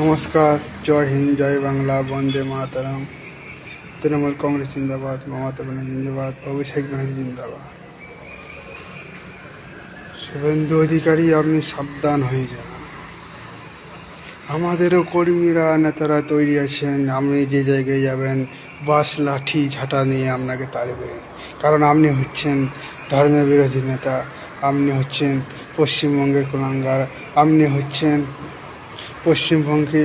নমস্কার, জয় হিন্দ, জয় বাংলা, বন্দে মাতারাম। তৃণমূল কংগ্রেস জিন্দাবাদ, মমতা ব্যানার্জি জিন্দাবাদ, অভিষেক ব্যানার্জি জিন্দাবাদ। শুভেন্দু অধিকারী, আপনি সাবধান হয়ে যান। আমাদেরও কর্মীরা, নেতারা তৈরি আছেন। আপনি যে জায়গায় যাবেন, বাস, লাঠি, ঝাঁটা নিয়ে আপনাকে তাড়বে। কারণ আপনি হচ্ছেন ধর্মের বিরোধী নেতা, আপনি হচ্ছেন পশ্চিমবঙ্গের কুলাঙ্গার, আপনি হচ্ছেন পশ্চিমবঙ্গে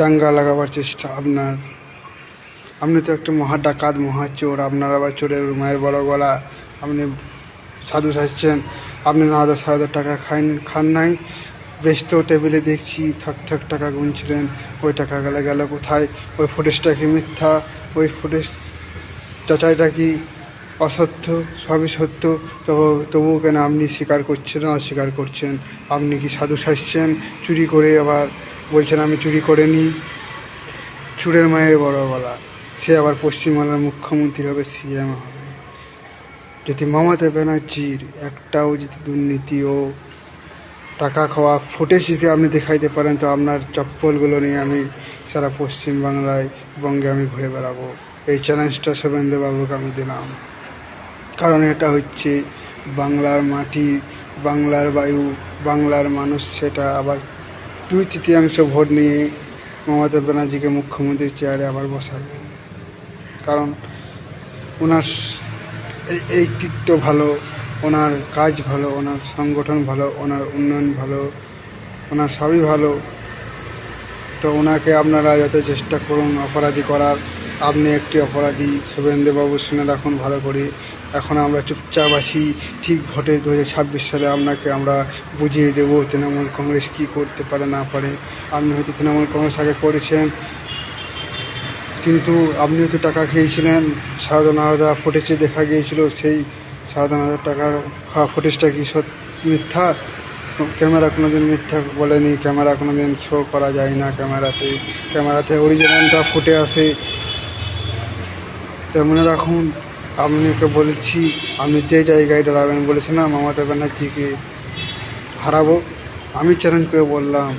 দাঙ্গা লাগাবার চেষ্টা, আপনার, আপনি তো একটা মহা ডাকাত, মহা চোর, আপনার আবার চোরের মায়ের বড় গলা, আপনি সাধু সাজছেন, আপনি ন হাজার সাত হাজার টাকা খান খান নাই, ব্যস্ত টেবিলে দেখছি, থাক থাক টাকা গুনছিলেন, ওই টাকা গেলে, গেল কোথায়, ওই ফুটেজটা কি মিথ্যা, ওই ফুটেজ যাচাইটা কি অসত্য, সবই সত্য। তবু, তবুও কেন আপনি স্বীকার করছেন না, অস্বীকার করছেন? আপনি কি সাধু সাজছেন? চুরি করে আবার বলছেন আমি চুরি করে নিই চুরের মায়ের বড় গলা। সে আবার পশ্চিমবাংলার মুখ্যমন্ত্রী হবে, সিএম হবে। যদি মমতা ব্যানার্জির একটাও যদি দুর্নীতি ও টাকা খাওয়া ফুটেজ যদি আপনি দেখাইতে পারেন, তো আপনার চপ্পলগুলো নিয়ে আমি সারা পশ্চিমবাংলায় বঙ্গে আমি ঘুরে বেড়াবো। এই চ্যালেঞ্জটা শুভেন্দুবাবুকে আমি দিলাম। কারণ এটা হচ্ছে বাংলার মাটি, বাংলার বায়ু, বাংলার মানুষ, সেটা আবার দুই তৃতীয়াংশ ভোট নিয়ে মমতা ব্যানার্জিকে মুখ্যমন্ত্রীর চেয়ারে আবার বসাবেন। কারণ ওনার এই দিকটা ভালো, ওনার কাজ ভালো, ওনার সংগঠন ভালো, ওনার উন্নয়ন ভালো, ওনার সবই ভালো। তো ওনাকে আপনারা যত চেষ্টা করুন অপরাধী করার আপনি একটি অপরাধী শুভেন্দুবাবু শুনে রাখুন ভালো করে। এখন আমরা চুপচাপ আছি। ঠিক ভোটে দু হাজার সালে আপনাকে আমরা বুঝিয়ে দেবো তৃণমূল কংগ্রেস কী করতে পারে, না পারে। আপনি হয়তো তৃণমূল কংগ্রেস আগে করেছেন। কিন্তু আপনিও তো টাকা খেয়েছিলেন। সারদা নারদা ফুটেজে দেখা গিয়েছিল। সেই সারদা নারদার টাকার খাওয়া ফুটেজটা কি সত, মিথ্যা? ক্যামেরা কোনো দিন মিথ্যা বলেনি। ক্যামেরা কোনো দিন শো করা যায় না ক্যামেরাতে। ক্যামেরাতে অরিজিনালটা ফুটে আসে। তো মনে রাখুন, আপনাকে বলছি আপনি যে জায়গায় দাঁড়াবেন বলেছেন না মমতা ব্যানার্জিকে হারাবো। আমি চ্যালেঞ্জ করে বললাম,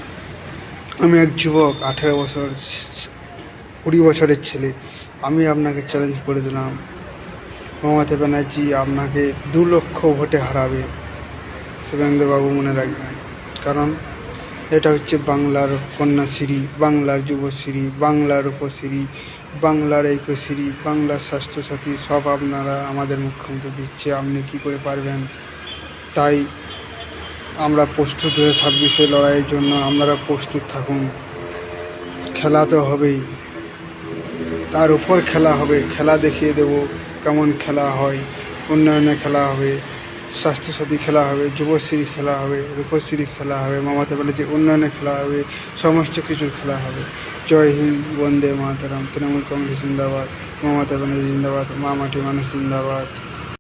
আমি এক যুবক, আঠেরো বছর, কুড়ি বছরের ছেলে, আমি আপনাকে চ্যালেঞ্জ করে দিলাম। মমতা ব্যানার্জি আপনাকে দু লক্ষ ভোটে হারাবে। শুভেন্দুবাবু মনে রাখবেন, কারণ এটা হচ্ছে বাংলার কন্যাশ্রী, বাংলার যুবশ্রী, বাংলার উপশ্রী, বাংলার ঐক্যশ্রী, বাংলার স্বাস্থ্যসাথী, সব আপনারা আমাদের মুখ্যমন্ত্রী দিচ্ছে, আপনি কি করে পারবেন? তাই আমরা প্রস্তুত হয়ে ছাব্বিশে লড়াইয়ের জন্য আপনারা প্রস্তুত থাকুন। খেলা তো হবেই। তার উপর খেলা হবে। খেলা দেখিয়ে দেব কেমন খেলা হয়। উন্নয়নে খেলা হবে। স্বাস্থ্যসাথী খেলা হবে যুবশ্রী খেলা হবে রূপশ্রী খেলা হবে, মমতা ব্যানার্জি উন্নয়নে খেলা হবে, সমস্ত কিছুর খেলা হবে। জয় হিন্দ, বন্দে মাতারাম, তৃণমূল কংগ্রেস জিন্দাবাদ, মমতা ব্যানার্জি জিন্দাবাদ, মা মাটি মানুষ জিন্দাবাদ।